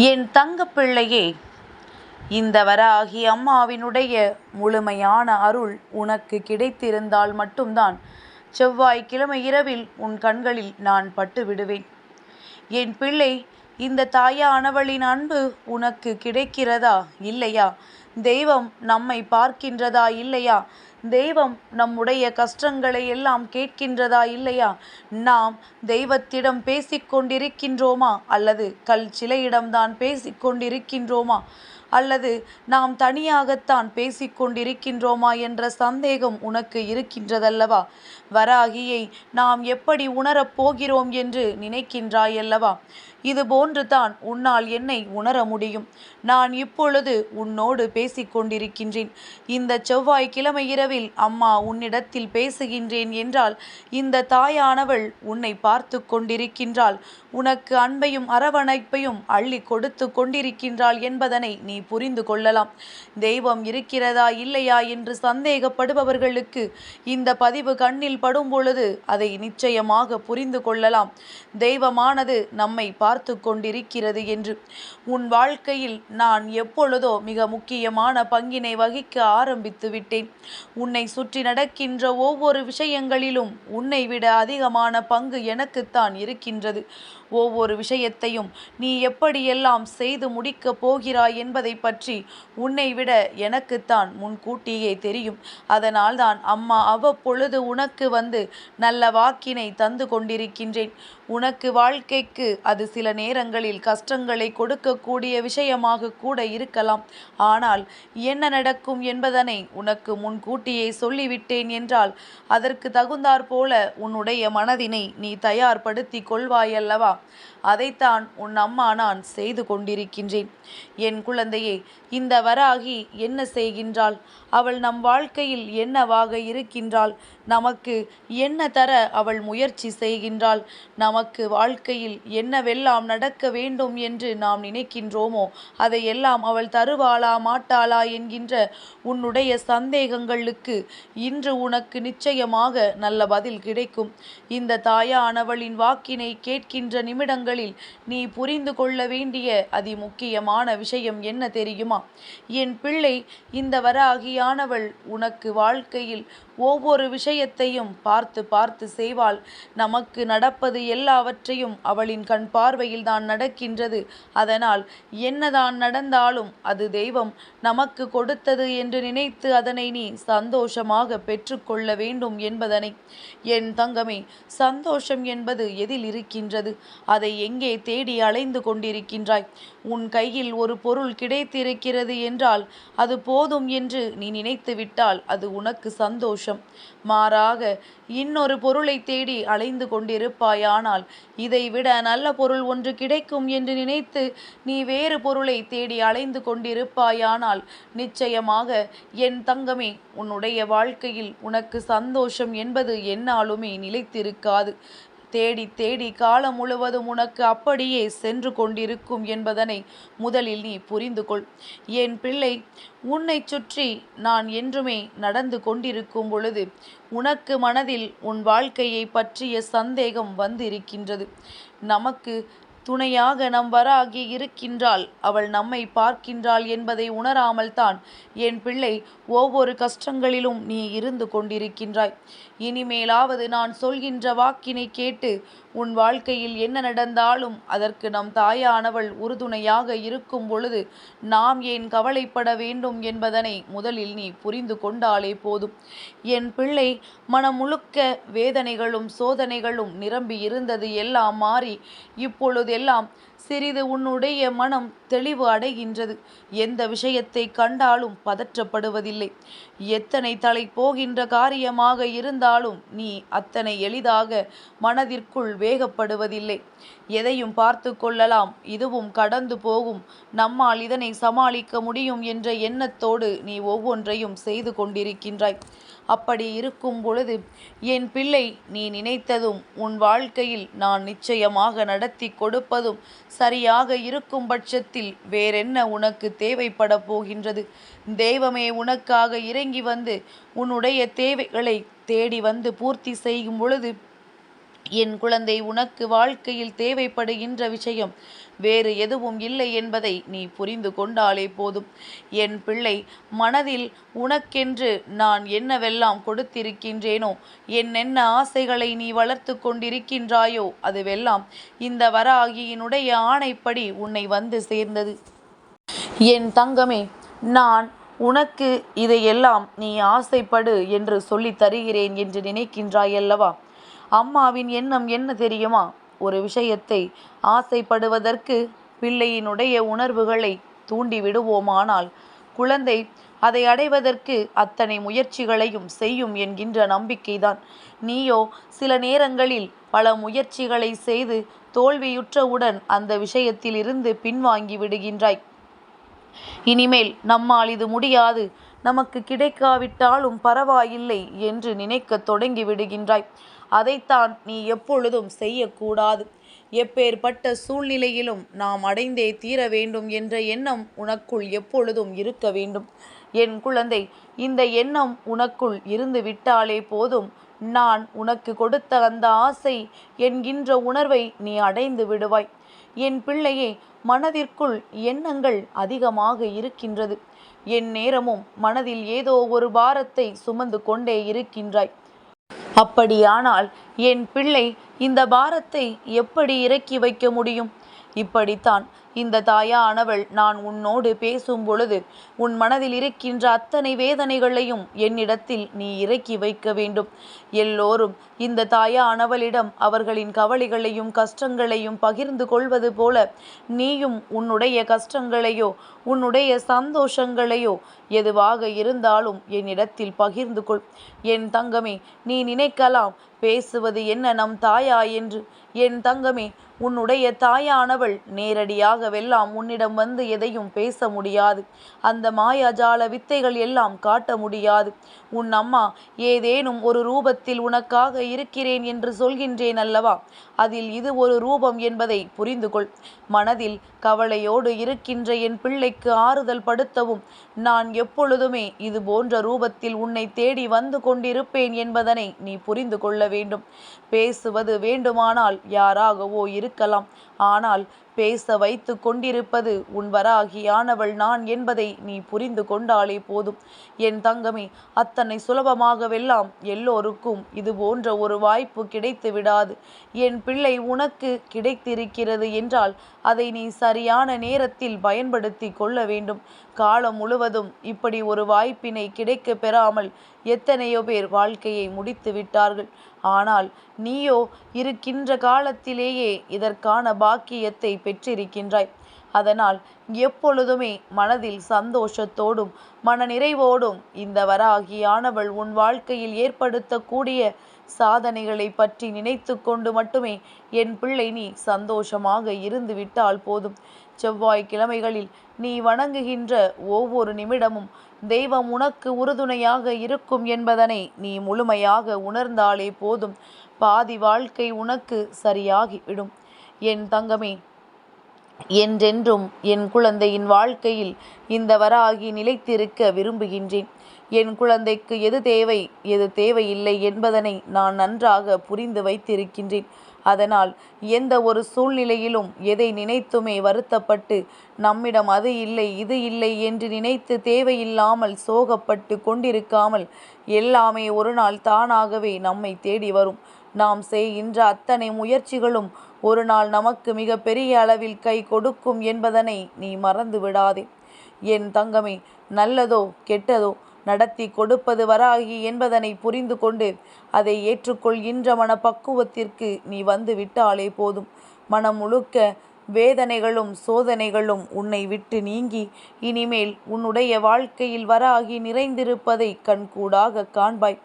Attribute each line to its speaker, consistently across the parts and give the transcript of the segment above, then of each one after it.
Speaker 1: என் தங்கப்பிள்ளையே இந்த வராகி அம்மாவினுடைய முழுமையான அருள் உனக்கு கிடைத்திருந்தால் மட்டும்தான் செவ்வாய்க்கிழமை இரவில் உன் கண்களில் நான் பட்டு விடுவேன் என் பிள்ளை இந்த தாயானவளின் அன்பு உனக்கு கிடைக்கிறதா இல்லையா? தெய்வம் நம்மை பார்க்கின்றதா இல்லையா? தெய்வம் நம்முடைய கஷ்டங்களை எல்லாம் கேட்கின்றதா இல்லையா? நாம் தெய்வத்திடம் பேசிக்கொண்டிருக்கின்றோமா? அல்லது கல் சிலையிடம்தான் பேசிக்கொண்டிருக்கின்றோமா? அல்லது நாம் தனியாகத்தான் பேசிக்கொண்டிருக்கின்றோமா என்ற சந்தேகம் உனக்கு இருக்கின்றதல்லவா? வராகியை நாம் எப்படி உணரப் போகிறோம் என்று நினைக்கின்றாயல்லவா? இது போன்று தான் உன்னால் என்னை உணர முடியும். நான் இப்பொழுது உன்னோடு பேசிக்கொண்டிருக்கின்றேன். இந்த செவ்வாய்க்கிழமை இரவில் அம்மா உன்னிடத்தில் பேசுகின்றேன் என்றால் இந்த தாயானவள் உன்னை பார்த்து கொண்டிருக்கின்றாள் உனக்கு அன்பையும் அரவணைப்பையும் அள்ளி கொடுத்து கொண்டிருக்கின்றாள் என்பதனை நீ புரிந்து கொள்ளலாம். தெய்வம் இருக்கிறதா இல்லையா என்று சந்தேகப்படுபவர்களுக்கு இந்த பதிவு கண்ணில் படும் பொழுது அதை நிச்சயமாக புரிந்து கொள்ளலாம். தெய்வமானது நம்மை பார்த்து கொண்டிருக்கிறது என்று. உன் வாழ்க்கையில் நான் எப்பொழுதோ மிக முக்கியமான பங்கினை வகிக்க ஆரம்பித்து விட்டேன். உன்னை சுற்றி நடக்கின்ற ஒவ்வொரு விஷயங்களிலும் உன்னை விட அதிகமான பங்கு எனக்குத்தான் இருக்கின்றது. ஒவ்வொரு விஷயத்தையும் நீ எப்படியெல்லாம் செய்து முடிக்கப் போகிறாய் என்பதை பற்றி உன்னை விட எனக்குத்தான் முன்கூட்டியே தெரியும். அதனால்தான் அம்மா அவ்வப்பொழுது உனக்கு வந்து நல்ல வாக்கினை தந்து கொண்டிருக்கின்றேன். உனக்கு வாழ்க்கைக்கு அது சில நேரங்களில் கஷ்டங்களை கொடுக்கக்கூடிய விஷயமாக கூட இருக்கலாம். ஆனால் என்ன நடக்கும் என்பதனை உனக்கு முன்கூட்டியே சொல்லிவிட்டேன் என்றால் அதற்கு தகுந்தாற் போல உன்னுடைய மனதினை நீ தயார்படுத்தி கொள்வாயல்லவா? அதைத்தான் உன் அம்மா நான் செய்து கொண்டிருக்கின்றேன். என் குழந்தையே இந்த வராகி என்ன செய்கின்றாள்? அவள் நம் வாழ்க்கையில் என்னவாக இருக்கின்றாள்? நமக்கு என்ன தர அவள் முயற்சி செய்கின்றாள்? நமக்கு வாழ்க்கையில் என்னவெல்லாம் நடக்க வேண்டும் என்று நாம் நினைக்கின்றோமோ அதையெல்லாம் அவள் தருவாளா மாட்டாளா என்கின்ற உன்னுடைய சந்தேகங்களுக்கு இன்று உனக்கு நிச்சயமாக நல்ல பதில் கிடைக்கும். இந்த தாயானவளின் வாக்கினை கேட்கின்ற நிமிடங்களில் நீ புரிந்து கொள்ள வேண்டிய அதி முக்கியமான விஷயம் என்ன தெரியுமா? என் பிள்ளை இந்த வராகியானவள் உனக்கு வாழ்க்கையில் ஒவ்வொரு விஷயம் காரியத்தையும் பார்த்து பார்த்து செய்வாள். நமக்கு நடப்பது எல்லாவற்றையும் அவளின் கண் பார்வையில் தான் நடக்கின்றது. அதனால் என்னதான் நடந்தாலும் அது தெய்வம். நமக்கு கொடுத்தது என்று நினைத்து அதனை நீ சந்தோஷமாக பெற்றுக்கொள்ள வேண்டும் என்பதனை. என் தங்கமே சந்தோஷம் என்பது எதில் இருக்கின்றது? அதை எங்கே தேடி அலைந்து கொண்டிருக்கின்றாய்? உன் கையில் ஒரு பொருள் கிடைத்திருக்கிறது என்றால் அது போதும் என்று நீ நினைத்து விட்டால் அது உனக்கு சந்தோஷம். மாறாக இன்னொரு பொருளை தேடி அலைந்து கொண்டிருப்பாயானால் இதைவிட நல்ல பொருள் ஒன்று கிடைக்கும் என்று நினைத்து நீ வேறு பொருளை தேடி அலைந்து கொண்டிருப்பாயானால் நிச்சயமாக என் தங்கமே உன்னுடைய வாழ்க்கையில் உனக்கு சந்தோஷம் என்பது என்னாலுமே நிலைத்திருக்காது. தேடி தேடி காலம் முழுவதும் உனக்கு அப்படியே சென்று கொண்டிருக்கும் என்பதனை முதலில் நீ புரிந்து கொள். என் பிள்ளை உன்னை சுற்றி நான் என்றுமே நடந்து கொண்டிருக்கும் பொழுது உனக்கு மனதில் உன் வாழ்க்கையை பற்றிய சந்தேகம் வந்திருக்கின்றது. நமக்கு துணையாக நம் வராகி இருக்கின்றாள் அவள் நம்மை பார்க்கின்றாள் என்பதை உணராமல் தான் என் பிள்ளை ஒவ்வொரு கஷ்டங்களிலும் நீ இருந்து கொண்டிருக்கின்றாய். இனிமேலாவது நான் சொல்கின்ற வாக்கினை கேட்டு உன் வாழ்க்கையில் என்ன நடந்தாலும் அதற்கு நம் தாயானவள் உறுதுணையாக இருக்கும் பொழுது நாம் ஏன் கவலைப்பட வேண்டும் என்பதனை முதலில் நீ புரிந்து கொண்டாலே போதும். என் பிள்ளை மனம் முழுக்க வேதனைகளும் சோதனைகளும் நிரம்பி இருந்தது எல்லாம் மாறி இப்பொழுதெல்லாம் சிறிது உன்னுடைய மனம் தெளிவு அடைகின்றது. எந்த விஷயத்தை கண்டாலும் பதற்றப்படுவதில்லை. எத்தனை தலை போகின்ற காரியமாக இருந்தாலும் நீ அத்தனை எளிதாக மனதிற்குள் வேகப்படுவதில்லை. எதையும் பார்த்து கொள்ளலாம். இதுவும் கடந்து போகும். நம்மால் இதனை சமாளிக்க முடியும் என்ற எண்ணத்தோடு நீ ஒவ்வொன்றையும் செய்து கொண்டிருக்கின்றாய். அப்படி இருக்கும் பொழுது என் பிள்ளை நீ நினைத்ததும் உன் வாழ்க்கையில் நான் நிச்சயமாக நடத்தி கொடுப்பதும் சரியாக இருக்கும் பட்சத்தில் வேறென்ன உனக்கு தேவைப்பட போகின்றது? தெய்வமே உனக்காக இறங்கி வந்து உன்னுடைய தேவைகளை தேடி வந்து பூர்த்தி செய்யும் பொழுது என் குழந்தை உனக்கு வாழ்க்கையில் தேவைப்படுகின்ற விஷயம். வேறு எதுவும் இல்லை என்பதை நீ புரிந்து கொண்டாலே போதும். என் பிள்ளை மனதில் உனக்கென்று நான் என்னவெல்லாம் கொடுத்திருக்கின்றேனோ என்னென்ன ஆசைகளை நீ வளர்த்து கொண்டிருக்கின்றாயோ அதுவெல்லாம் இந்த வராகியினுடைய ஆணைப்படி உன்னை வந்து சேர்ந்தது. என் தங்கமே நான் உனக்கு இதையெல்லாம் நீ ஆசைப்படு என்று சொல்லித் தருகிறேன் என்று நினைக்கின்றாயல்லவா? அம்மாவின் எண்ணம் என்ன தெரியுமா? ஒரு விஷயத்தை ஆசைப்படுவதற்கு பிள்ளையினுடைய உணர்வுகளை தூண்டி விடுவோமானால் குழந்தை அதை அடைவதற்கு அத்தனை முயற்சிகளையும் செய்யும் என்கின்ற நம்பிக்கைதான். நீயோ சில நேரங்களில் பல முயற்சிகளை செய்து தோல்வியுற்றவுடன் அந்த விஷயத்திலிருந்து பின்வாங்கி விடுகின்றாய். இனிமேல் நம்மால் இது முடியாது. நமக்கு கிடைக்காவிட்டாலும் பரவாயில்லை என்று நினைக்க தொடங்கி விடுகின்றாய். அதைத்தான் நீ எப்பொழுதும் செய்யக்கூடாது. எப்பேற்பட்ட சூழ்நிலையிலும் நாம் அடைந்தே தீர வேண்டும் என்ற எண்ணம் உனக்குள் எப்பொழுதும் இருக்க வேண்டும். என் குழந்தை இந்த எண்ணம் உனக்குள் இருந்து விட்டாலே போதும். நான் உனக்கு கொடுத்த அந்த ஆசை என்கின்ற உணர்வை நீ அடைந்து விடுவாய். என் பிள்ளையே மனதிற்குள் எண்ணங்கள் அதிகமாக இருக்கின்றது. என் நேரமும் மனதில் ஏதோ ஒரு பாரத்தை சுமந்து கொண்டே இருக்கின்றாய். அப்படியானால் என் பிள்ளை இந்த பாரத்தை எப்படி இறக்கி வைக்க முடியும்? இப்படித்தான் இந்த தாயானவள் நான் உன்னோடு பேசும் பொழுது உன் மனதில் இருக்கின்ற அத்தனை வேதனைகளையும் என்னிடத்தில் நீ இறக்கி வைக்க வேண்டும். எல்லோரும் இந்த தாயானவளிடம் அவர்களின் கவலைகளையும் கஷ்டங்களையும் பகிர்ந்து கொள்வது போல நீயும் உன்னுடைய கஷ்டங்களையோ உன்னுடைய சந்தோஷங்களையோ எதுவாக இருந்தாலும் என்னிடத்தில் பகிர்ந்து கொள். என் தங்கமே நீ நினைக்கலாம் பேசுவது என்ன நம் தாயா என்று? என் தங்கமே உன்னுடைய தாயானவள் நேரடியாகவெல்லாம் உன்னிடம் வந்து எதையும் பேச முடியாது. அந்த மாயாஜால வித்தைகள் எல்லாம் காட்ட முடியாது. உன் அம்மா ஏதேனும் ஒரு ரூபத்தில் உனக்காக இருக்கிறேன் என்று சொல்கின்றேன் அல்லவா? அதில் இது ஒரு ரூபம் என்பதை புரிந்து கொள் மனதில் கவலையோடு இருக்கின்ற என் பிள்ளைக்கு ஆறுதல் படுத்தவும் நான் எப்பொழுதுமே இது போன்ற ரூபத்தில் உன்னை தேடி வந்து கொண்டிருப்பேன் என்பதனை நீ புரிந்து கொள்ள வேண்டும். பேசுவது வேண்டுமானால் யாராகவோ இருக்கலாம். ஆனால் பேச வைத்து கொண்டிருப்பது உன் வராகியானவள் நான் என்பதை நீ புரிந்து கொண்டாலே போதும். என் தங்கமே அத்தனை சுலபமாகவெல்லாம் எல்லோருக்கும் இது போன்ற ஒரு வாய்ப்பு கிடைத்து விடாது. என் பிள்ளை உனக்கு கிடைத்திருக்கிறது என்றால் அதை நீ சரியான நேரத்தில் பயன்படுத்தி கொள்ள வேண்டும். காலம் முழுவதும் இப்படி ஒரு வாய்ப்பினை கிடைக்க பெறாமல் எத்தனையோ பேர் வாழ்க்கையை முடித்து விட்டார்கள். ஆனால் நீயோ இருக்கின்ற காலத்திலேயே இதற்கான பாக்கியத்தை பெற்றிருக்கின்றாய். அதனால் எப்பொழுதுமே மனதில் சந்தோஷத்தோடும் மனநிறைவோடும் இந்த வராகியானவள் உன் வாழ்க்கையில் ஏற்படுத்தக்கூடிய சாதனைகளை பற்றி நினைத்து கொண்டு மட்டுமே என் பிள்ளை நீ சந்தோஷமாக இருந்து விட்டால் போதும். செவ்வாய்க்கிழமைகளில் நீ வணங்குகின்ற ஒவ்வொரு நிமிடமும் தெய்வம் உனக்கு உறுதுணையாக இருக்கும் என்பதனை நீ முழுமையாக உணர்ந்தாலே போதும். பாதி வாழ்க்கை உனக்கு சரியாகிவிடும். என் தங்கமே என்றென்றும் என் குழந்தையின் வாழ்க்கையில் இந்த வராகி நிலைத்திருக்க விரும்புகின்றேன். என் குழந்தைக்கு எது தேவை எது தேவையில்லை என்பதனை நான் நன்றாக புரிந்து வைத்திருக்கின்றேன். அதனால் எந்த ஒரு சூழ்நிலையிலும் எதை நினைத்துமே வருத்தப்பட்டு நம்மிடம் அது இல்லை இது இல்லை என்று நினைத்து தேவையில்லாமல் சோகப்பட்டு கொண்டிருக்காமல் எல்லாமே ஒரு நாள் தானாகவே நம்மை தேடி வரும். நாம் செய்கின்ற அத்தனை முயற்சிகளும் ஒரு நாள் நமக்கு மிக பெரிய அளவில் கை கொடுக்கும் என்பதனை நீ மறந்து விடாதே. என் தங்கமே நல்லதோ கெட்டதோ நடத்தி கொடுப்பது வராகி என்பதனை புரிந்து கொண்டு அதை ஏற்றுக்கொள்கின்ற மனப்பக்குவத்திற்கு நீ வந்து விட்டாலே போதும். மனம் முழுக்க வேதனைகளும் சோதனைகளும் உன்னை விட்டு நீங்கி இனிமேல் உன்னுடைய வாழ்க்கையில் வராகி நிறைந்திருப்பதை கண்கூடாக காண்பாய்.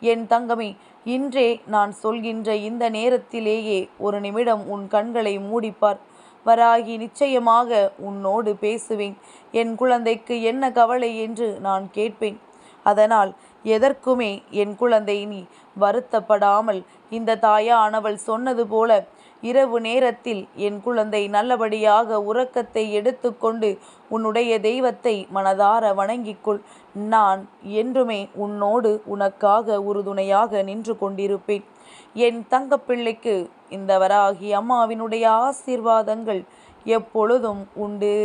Speaker 1: என் தங்கமே இன்றே நான் சொல்கின்ற இந்த நேரத்திலேயே ஒரு நிமிடம் உன் கண்களை மூடிப்பார். வராகி நிச்சயமாக உன்னோடு பேசுவேன். என் குழந்தைக்கு என்ன கவலை என்று நான் கேட்பேன். அதனால் எதற்குமே என் குழந்தை நீ வருத்தப்படாமல் இந்த தாயானவள் சொன்னது போல இரவு நேரத்தில் என் குழந்தை நல்லபடியாக உறக்கத்தை எடுத்துக்கொண்டு உன்னுடைய தெய்வத்தை மனதார வணங்கிக்கொள். நான் என்றுமே உன்னோடு உனக்காக உறுதுணையாக நின்று கொண்டிருப்பேன். என் தங்கப்பிள்ளைக்கு இந்த வராகி அம்மாவினுடைய ஆசீர்வாதங்கள் எப்பொழுதும் உண்டு.